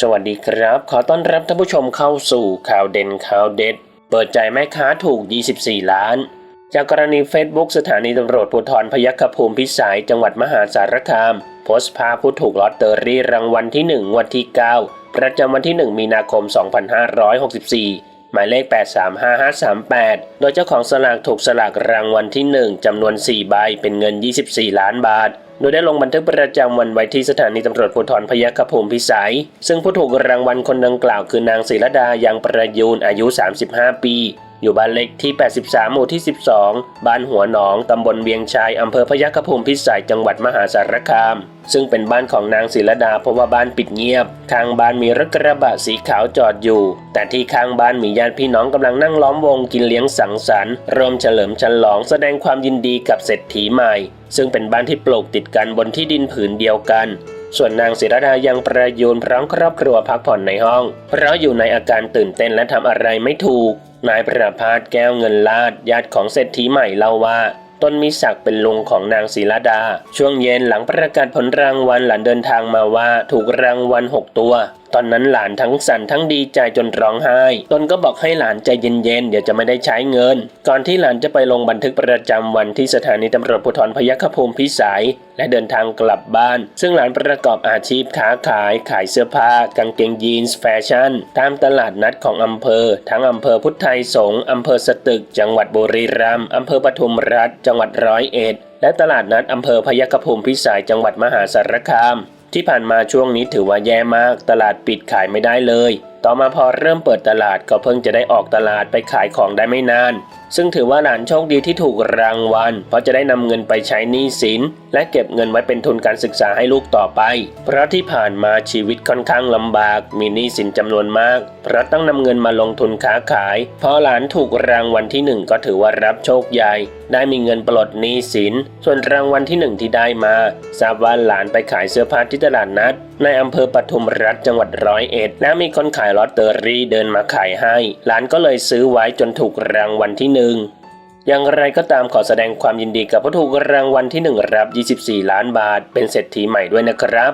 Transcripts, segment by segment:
สวัสดีครับ ขอต้อนรับท่านผู้ชมเข้าสู่ข่าวเด่นข่าวเด็ด เปิดใจแม่ค้าถูก 24 ล้าน จากกรณี Facebook สถานีตำรวจภูธรพยัคฆภูมิพิสัยจังหวัดมหาสารคาม โพสต์ภาพผู้ถูกลอตเตอรี่รางวัลที่1งวดที่ 9 ประจำวันที่ 1 มีนาคม 2564 หมายเลข 835538 โดยเจ้าของสลากถูกสลากรางวัลที่ 1จำนวน 4 ใบเป็นเงิน 24 ล้านบาท ดยได้ลงบันทึกประจำวันไว้ที่สถานีตำรวจภูธรพยัคฆภูมิพิสัย ซึ่งผู้ถูกรางวัลคนดังกล่าวคือนางศิรดายังประยูนอายุ 35 ปี อยู่บ้านเล็กที่ 83 หมู่ที่ 12 บ้านหัวหนอง ตำบลเวียงชัยอำเภอพยัคฆภูมิพิสัย จังหวัดมหาสารคาม ซึ่งเป็นบ้านของนางศิรดาเพราะว่าบ้านปิดเงียบ ข้างบ้านมีรถกระบะสีขาวจอดอยู่ แต่ที่ข้างบ้านมีญาติพี่น้องกำลังนั่งล้อมวงกินเลี้ยงสังสรรค์รวมเฉลิมฉลองแสดงความยินดีกับเศรษฐีใหม่ ซึ่งเป็นบ้านที่ปลูกติดกันบนที่ดินผืนเดียวกัน ส่วนนางศิรดายังประยูนพร้อมครอบครัวพักผ่อนในห้อง เพราะอยู่ในอาการตื่นเต้นและทำอะไรไม่ถูก นายประภาสแก้วเงินลาดญาติของเศรษฐีใหม่เล่าว่าตนมีศักดิ์เป็นลุงของนางศิรดา ช่วงเย็นหลังประกาศผลรางวัลหลานเดินทางมาว่าถูกรางวัลหกตัว ตอนนั้นหลานทั้งสั่นทั้งดีใจจนร้องไห้ ตนก็บอกให้หลานใจเย็นๆ เดี๋ยวจะไม่ได้ใช้เงิน ก่อนที่หลานจะไปลงบันทึกประจำวันที่สถานีตำรวจภูธรพยัคฆภูมิพิสัย และเดินทางกลับบ้าน ซึ่งหลานประกอบอาชีพค้าขาย ขายเสื้อผ้า กางเกงยีนส์แฟชั่น ตามตลาดนัดของอำเภอ ทั้งอำเภอพุทธไทยสงฆ์อำเภอสตึก จังหวัดบุรีรัมย์อำเภอปทุมรัฐ จังหวัดร้อยเอ็ดและตลาดนัดอำเภอพยัคฆภูมิพิสัยจังหวัดมหาสารคาม ที่ผ่านมาช่วงนี้ถือว่าแย่มาก ตลาดปิดขายไม่ได้เลย ต่อมาพอเริ่มเปิดตลาดก็เพิ่งจะได้ออกตลาดไปขายของได้ไม่นานซึ่งถือว่าหลานโชคดีที่ถูกรางวัล เพราะจะได้นำเงินไปใช้หนี้สิน และเก็บเงินไว้เป็นทุนการศึกษาให้ลูกต่อไป เพราะที่ผ่านมาชีวิตค่อนข้างลำบาก มีหนี้สินจำนวนมาก เพราะต้องนำเงินมาลงทุนค้าขาย พอหลานถูกรางวัลที่หนึ่งก็ถือว่ารับโชคใหญ่ ได้มีเงินปลดหนี้สิน ส่วนรางวัลที่หนึ่งที่ได้มา ทราบว่าหลานไปขายเสื้อผ้าที่ตลาดนัด ในอำเภอปทุมรัฐจังหวัดร้อยเอ็ด และมีคนขายลอตเตอรี่เดินมาขายให้ หลานก็เลยซื้อไว้จนถูกรางวัลที่หนึ่งอย่างไรก็ตามขอแสดงความยินดีกับผู้ถูกรางวัลที่หนึ่งรับ 24 ล้านบาท เป็นเศรษฐีใหม่ด้วยนะครับ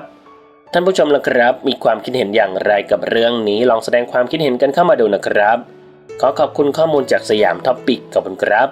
ท่านผู้ชมละครับ มีความคิดเห็นอย่างไรกับเรื่องนี้ ลองแสดงความคิดเห็นกันเข้ามาดูนะครับ ขอขอบคุณข้อมูลจากสยามท็อปปิกขอบคุณครับ